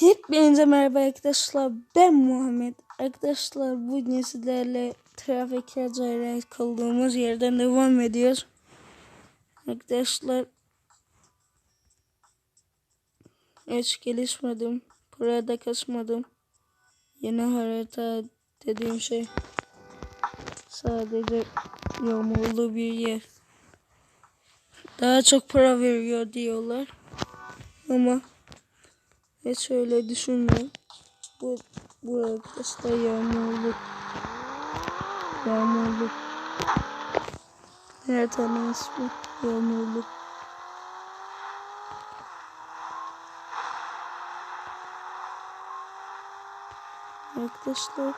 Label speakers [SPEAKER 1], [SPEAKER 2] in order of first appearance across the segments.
[SPEAKER 1] Hepinize merhaba arkadaşlar. Ben Muhammed. Arkadaşlar bugün sizlerle trafik kazayla kaldığımız yerden devam ediyoruz. Arkadaşlar hiç gelişmedim. Burada kasmadım. Yeni harita dediğim şey sadece yağmurlu bir yer. Daha çok para veriyor diyorlar. Ama hiç öyle düşünmüyorum. Bu, bu arkadaşlar yağmurlu. Yağmurlu. Her tane ismi yağmurlu. Arkadaşlar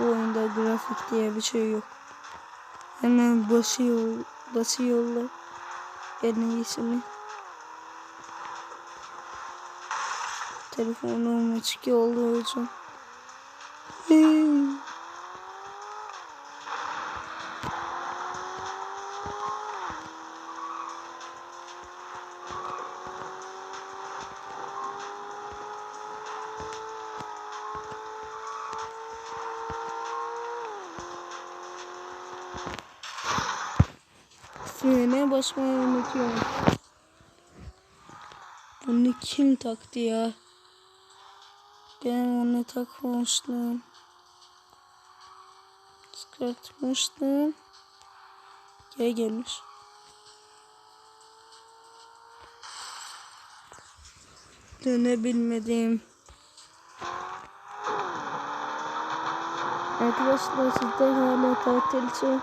[SPEAKER 1] bu oyunda grafik diye bir şey yok. Hemen basıyor, basıyorlar en iyisini. Telefonum açık için. Hmm. Frene basmayı unutuyorum. Bunu kim taktı ya? Ben onu takmamıştım. Çıkartmıştım. Geri gelmiş. Dönebilmedim. Arkadaşlar sizde hala tatilse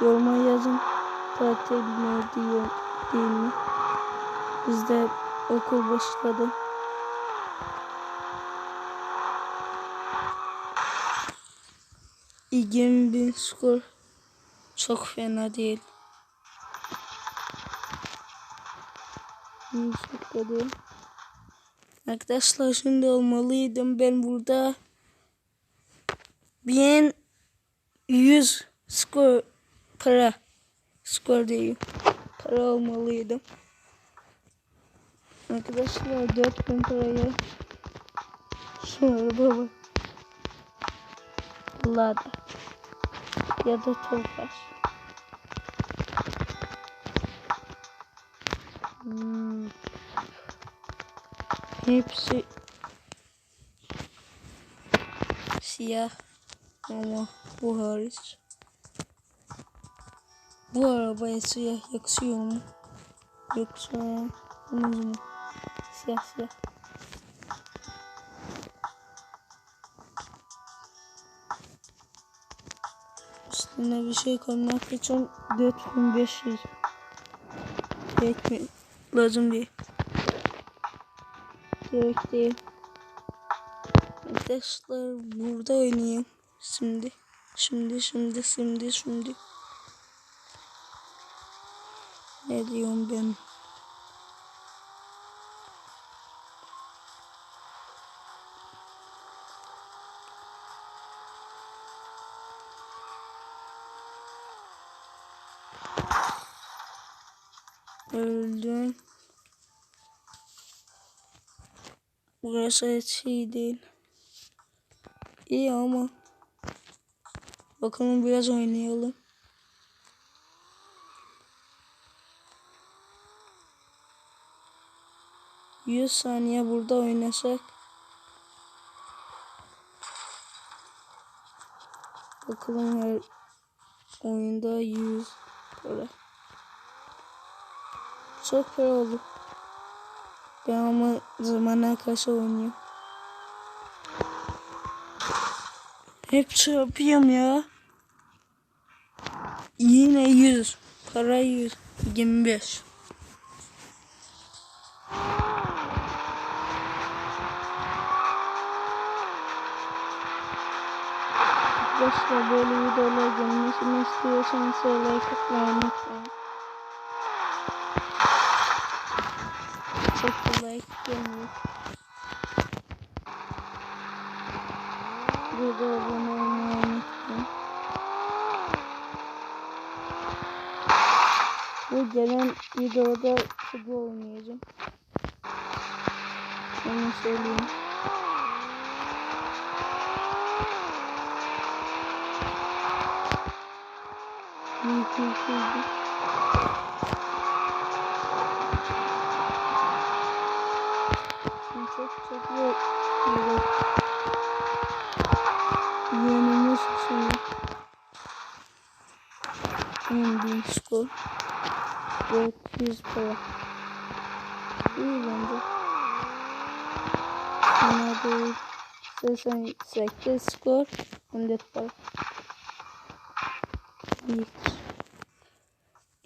[SPEAKER 1] yoruma yazın. Tatil mi diyor değil mi? Bizde okul başladı. İlgim bir skor çok fena değil. Yükseldi. Arkadaşlar şimdi olmalıydım ben burada. Bin yüz skor para skor değil. Para almalıydım. Arkadaşlar 4000 paraya sonra baba Lada ya da Tofaş. Hmm. Hepsi siyah ama bu hariç. Bu arabaya siyah yakışıyor mu? Yoksa kırmızı mı? Siyah siyah. Üstüne bir şey koymak için 4500 Gerek lazım değil. Gerek değil. Arkadaşlar burada oynayayım. Şimdi. Şimdi şimdi şimdi şimdi. Ne diyorum ben? Öldüm. Burası hiç iyi değil. İyi ama. Bakalım biraz oynayalım. Yüz saniye burada oynasak. Bakalım her oyunda yüz para. Çok para oldu. Ben ama zamana karşı oynuyorum. Hep çarpıyorum ya. Yine 100. Para 100. 25. Arkadaşlar böyle videolar gelmesini istiyorsanız like atmayı unutmayın. Çok da like gelmiyor. Burada abone olmayı unutmayın. Bu gelen videoda futbol oynayacağım. Onu söyleyeyim. Şimdi çok çok yok. Yenilmiş şimdi. En büyük skor. 400 para. İyi bence. Sana da 88 skor. 14 para. İyi.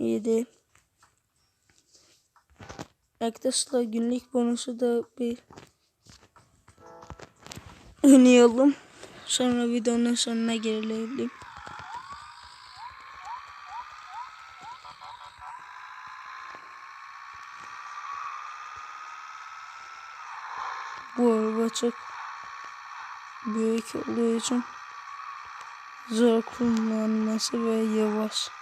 [SPEAKER 1] İyi değil. Arkadaşlar günlük bonusu da bir oynayalım. Sonra videonun sonuna gelelim. Bu araba çok büyük olduğu için zor kullanması ve yavaş.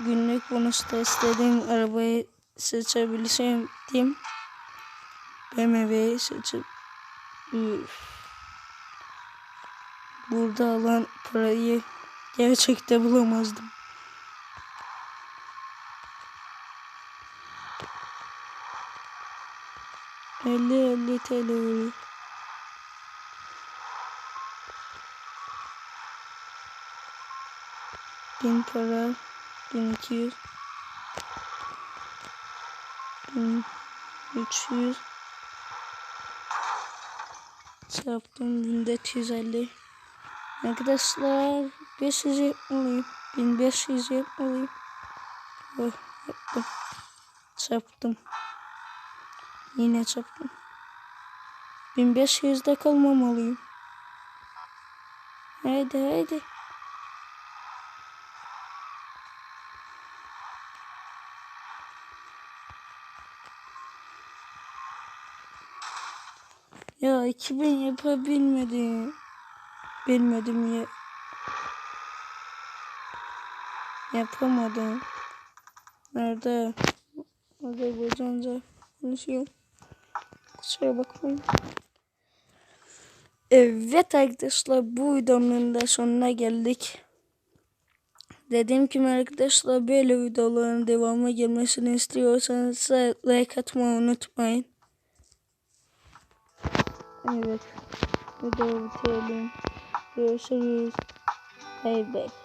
[SPEAKER 1] Günlük bonusta istediğim arabayı seçebileceğim diyeyim. BMW'yi seçip burada alan parayı gerçekte bulamazdım. Elli elli TL veriyor. Bin para, bin iki yüz, bin üç yüz, çarptım bin dört yüz elli. Arkadaşlar 500 yapmalıyım. 1500 yapmalıyım. Oh, yaptım. Çarptım. Yine çarptım. 1500'de kalmamalıyım. Haydi haydi. Ya 2000 yapabilmedim. Bilmedim ya. Yapamadım. Nerede? Azerbaycanca konuşuyor. Kusura bakmayın. Evet arkadaşlar bu videonun da sonuna geldik. Dediğim gibi arkadaşlar böyle videoların devamı gelmesini istiyorsanız like atmayı unutmayın. Evet. Videoyu bitirelim. Görüşürüz. Bay bay.